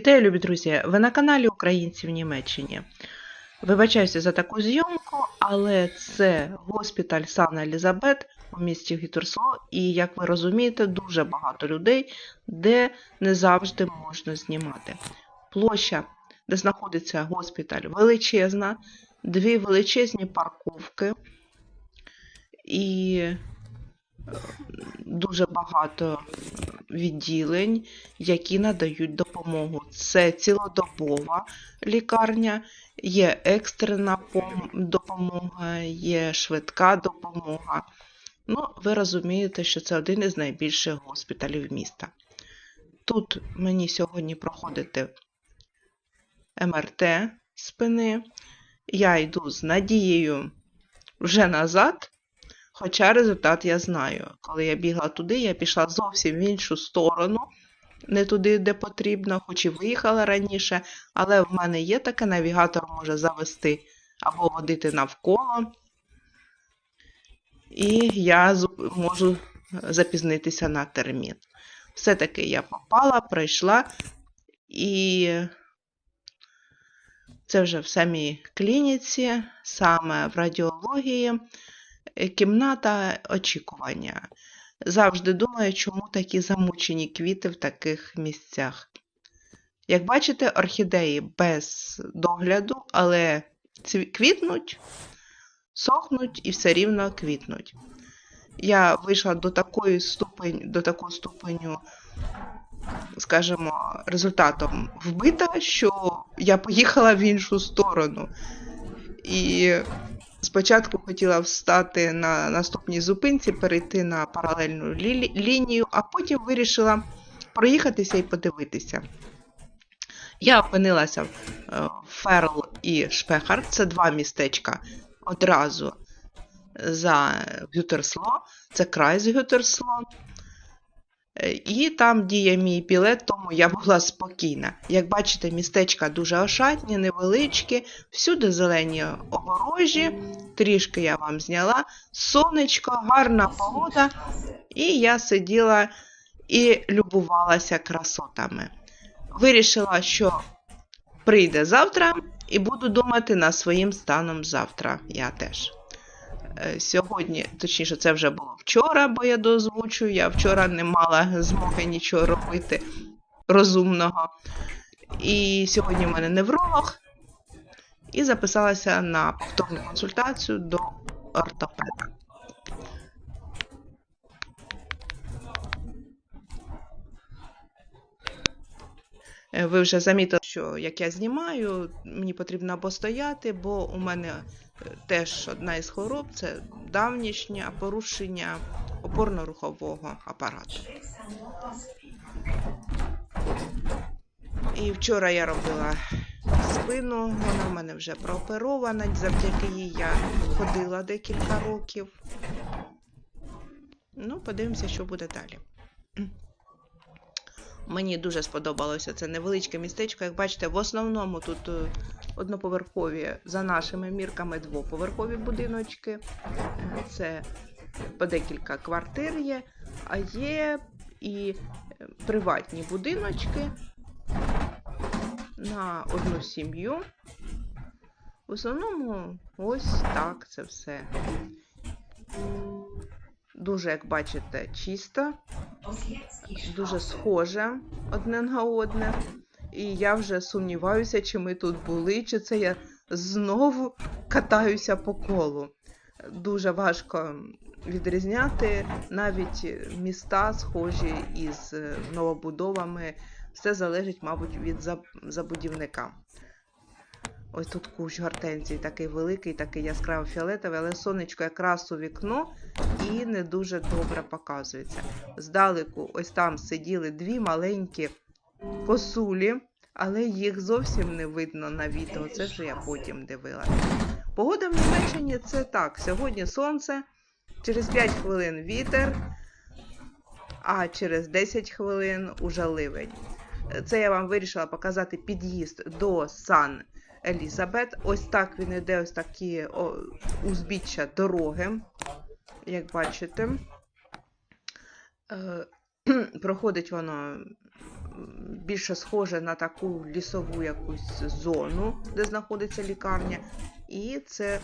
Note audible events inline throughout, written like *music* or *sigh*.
Вітаю, любі друзі! Ви на каналі Українці в Німеччині. Вибачаюся за таку зйомку, але це госпіталь Санна Елізабет у місті Гітерсло, і, як ви розумієте, дуже багато людей, де не завжди можна знімати. Площа, де знаходиться госпіталь, величезна, дві величезні парковки і дуже багато відділень, які надають допомогу. Це цілодобова лікарня, є екстрена допомога, є швидка допомога. Ну, ви розумієте, що це один із найбільших госпіталів міста. Тут мені сьогодні проходити МРТ спини. Я йду з надією вже назад, Хоча результат я знаю. Коли я бігла туди, я пішла зовсім в іншу сторону, не туди, де потрібно, хоч і виїхала раніше, але в мене є таке, навігатор може завести або водити навколо. І я можу запізнитися на термін. Все-таки я попала, пройшла, і це вже в самій клініці, саме в радіології кімната очікування. Завжди думаю, чому такі замучені квіти в таких місцях. Як бачите, орхідеї без догляду, але квітнуть, сохнуть і все рівно квітнуть. Я вийшла до такої ступень, до такого ступеню, скажімо, результатом вбита, що я поїхала в іншу сторону. І Спочатку хотіла встати на наступній зупинці, перейти на паралельну лі- лінію, а потім вирішила проїхатися і подивитися. Я опинилася в е, Ферл і Шпехар, це два містечка одразу за Гютерсло, це край з Гютерсло. Е, І там діє мій білет, тому я була спокійна. Як бачите, містечка дуже ошатні, невеличкі, всюди зелені огорожі, трішки я вам зняла, сонечко, гарна погода, і я сиділа і любувалася красотами. Вирішила, що прийде завтра, і буду думати над своїм станом завтра. Я теж. Е, Сьогодні, точніше, це вже було вчора, бо я дозвучую. Я вчора не мала змоги нічого робити розумного. І сьогодні в мене невролог. І записалася на повторну консультацію до ортопеда. Ви вже замітили, що як я знімаю, мені потрібно або стояти, бо у мене е, теж одна із хвороб це давнішнє порушення опорно-рухового апарату. І вчора я робила спину, вона в мене вже прооперована, завдяки їй я ходила декілька років. Ну, подивимося, що буде далі. Мені дуже сподобалося це невеличке містечко. Як бачите, в основному тут е, одноповерхові, за нашими мірками, двоповерхові будиночки. Е, Це по декілька квартир є, а є і е, приватні будиночки на одну сім'ю. В основному ось так це все. Дуже, як бачите, чисто, дуже схоже одне на одне. І я вже сумніваюся, чи ми тут були, чи це я знову катаюся по колу. Дуже важко відрізняти навіть міста, схожі із новобудовами. Все залежить, мабуть, від забудівника. Ось тут кущ гортензії такий великий, такий яскраво фіолетовий, але сонечко якраз у вікно і не дуже добре показується. Здалеку, ось там сиділи дві маленькі косулі, але їх зовсім не видно на відео. Це вже я потім дивилася. Погода в Німеччині це так. Сьогодні сонце, через 5 хвилин вітер, а через 10 хвилин уже ливень. Це я вам вирішила показати під'їзд до Сан Елізабет. Ось так він іде, ось такі о, узбіччя дороги, як бачите. Е, *clears throat* проходить воно більше схоже на таку лісову якусь зону, де знаходиться лікарня. І це,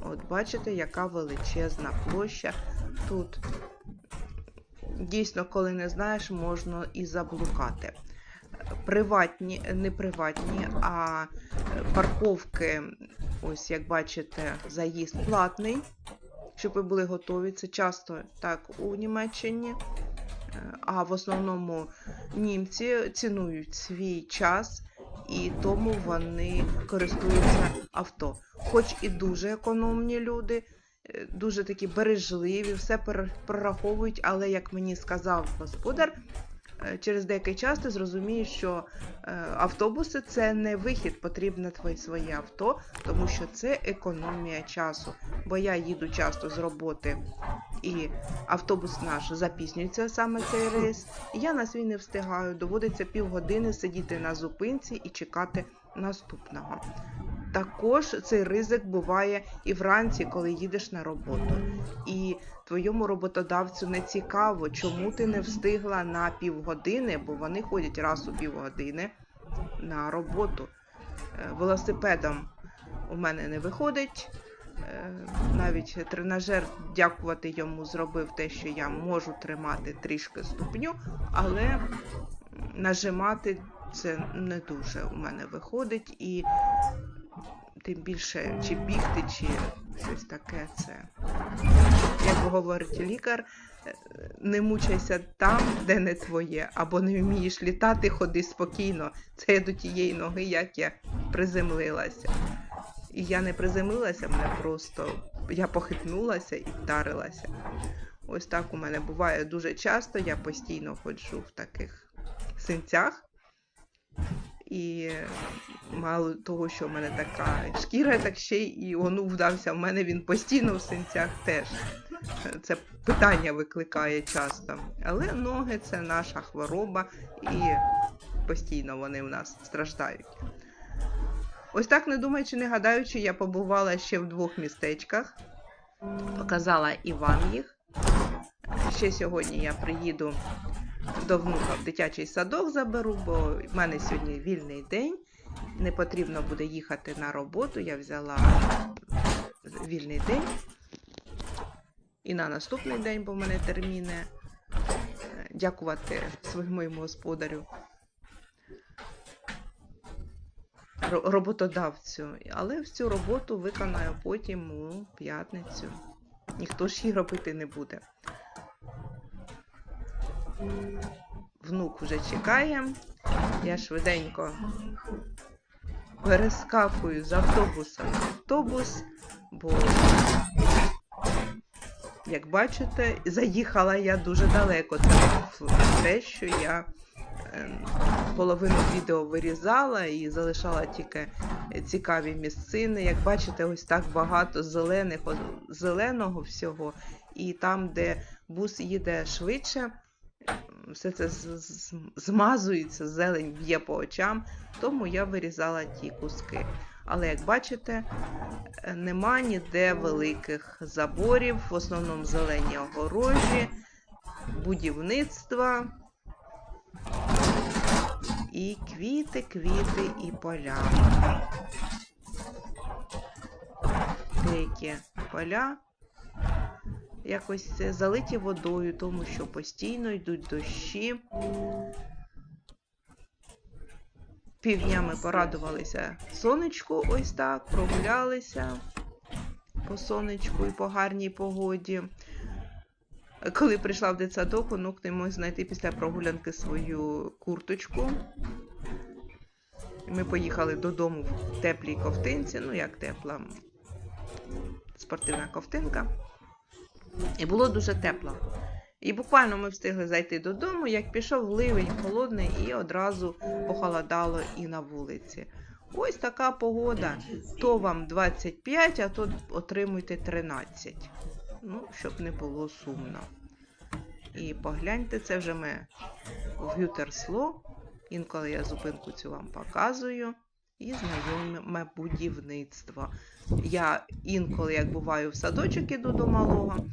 от бачите, яка величезна площа. Тут дійсно, коли не знаєш, можна і заблукати. Приватні, не приватні, а парковки, ось як бачите, заїзд платний, щоб ви були готові. Це часто так у Німеччині. А в основному німці цінують свій час і тому вони користуються авто. Хоч і дуже економні люди, е, дуже такі бережливі, все прораховують, але як мені сказав господар, е, через деякий час ти зрозумієш, що е, автобуси це не вихід, потрібне твоє своє авто, тому що це економія часу. Бо я їду часто з роботи, і автобус наш запізнюється саме цей рейс. Я на свій не встигаю. Доводиться півгодини сидіти на зупинці і чекати наступного. Також цей ризик буває і вранці, коли їдеш на роботу. І твоєму роботодавцю не цікаво, чому ти не встигла на півгодини, бо вони ходять раз у півгодини на роботу. Е, Велосипедом у мене не виходить. Е, Навіть тренажер, дякувати йому, зробив те, що я можу тримати трішки ступню, але нажимати це не дуже у мене виходить. І тим більше чи бігти, чи щось таке це. Як говорить лікар, е, не мучайся там, де не твоє, або не вмієш літати, ходи спокійно. Це я до тієї ноги, як я приземлилася. І я не приземлилася, мене просто я похитнулася і вдарилася. Ось так у мене буває дуже часто, я постійно ходжу в таких синцях. І мало того, що в мене така шкіра, так ще й онук вдався. В мене він постійно в синцях теж. Це питання викликає часто. Але ноги це наша хвороба, і постійно вони в нас страждають. Ось так, не думаючи, не гадаючи, я побувала ще в двох містечках, показала і вам їх. Ще сьогодні я приїду до внука в дитячий садок заберу, бо в мене сьогодні вільний день. Не потрібно буде їхати на роботу. Я взяла вільний день. І на наступний день, бо в мене терміни. Е, Дякувати своєму господарю. роботодавцю. Але всю роботу виконаю потім у п'ятницю. Ніхто ж її робити не буде. Внук вже чекає. Я швиденько перескакую з автобуса на автобус, бо, як бачите, заїхала я дуже далеко. Це те, що я ем, половину відео вирізала і залишала тільки цікаві місцини. Як бачите, ось так багато зелених, зеленого всього. І там, де бус їде швидше, все це змазується, зелень б'є по очам, тому я вирізала ті куски. Але як бачите, нема ніде великих заборів, в основному зелені огорожі, будівництва і квіти, квіти і поля. Деякі поля якось е, залиті водою, тому що постійно йдуть дощі. Півдня ми порадувалися сонечку, ось так, прогулялися по сонечку і по гарній погоді. Коли прийшла в дитсадок, онук не мог знайти після прогулянки свою курточку. Ми поїхали додому в теплій ковтинці, ну як тепла спортивна ковтинка. І було дуже тепло. І буквально ми встигли зайти додому, як пішов ливень холодний і одразу похолодало і на вулиці. Ось така погода. То вам 25, а то отримуйте 13. Ну, щоб не було сумно. І погляньте, це вже ми Гютерсло. Інколи я зупинку цю вам показую. І знайоме будівництво. Я інколи, як буваю в садочок іду до малого,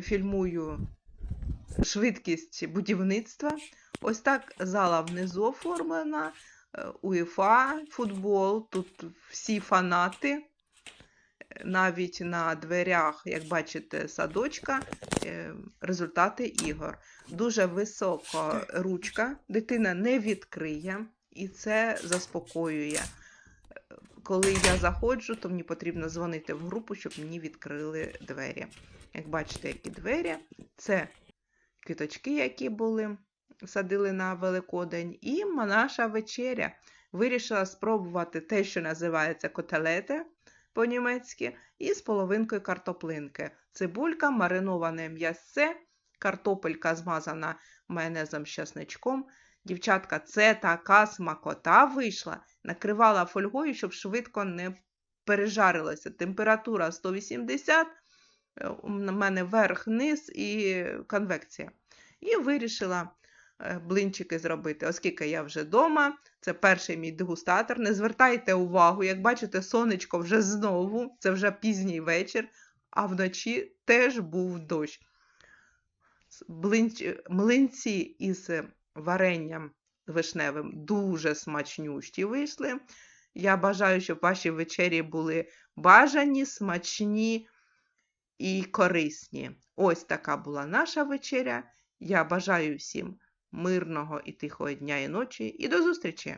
фільмую швидкість будівництва. Ось так зала внизу оформлена. Е, УЄФА, футбол, тут всі фанати. Навіть на дверях, як бачите, садочка, е, результати ігор. Дуже висока ручка, дитина не відкриє, і це заспокоює. Коли я заходжу, то мені потрібно дзвонити в групу, щоб мені відкрили двері. Як бачите, які двері, це квіточки, які були, садили на Великодень, і наша вечеря. Вирішила спробувати те, що називається котелети по-німецьки, і з половинкою картоплинки. Цибулька, мариноване м'ясце, картопелька змазана майонезом з часничком. Дівчатка, це така смакота вийшла. Накривала фольгою, щоб швидко не пережарилося. Температура 180, е, у мене верх-низ і конвекція. І вирішила е, блинчики зробити, оскільки я вже вдома. Це перший мій дегустатор. Не звертайте увагу, як бачите, сонечко вже знову, це вже пізній вечір, а вночі теж був дощ. Блинч- Млинці із варенням вишневим дуже смачнющі вийшли. Я бажаю, щоб ваші вечері були бажані, смачні і корисні. Ось така була наша вечеря. Я бажаю всім мирного і тихого дня і ночі, і до зустрічі!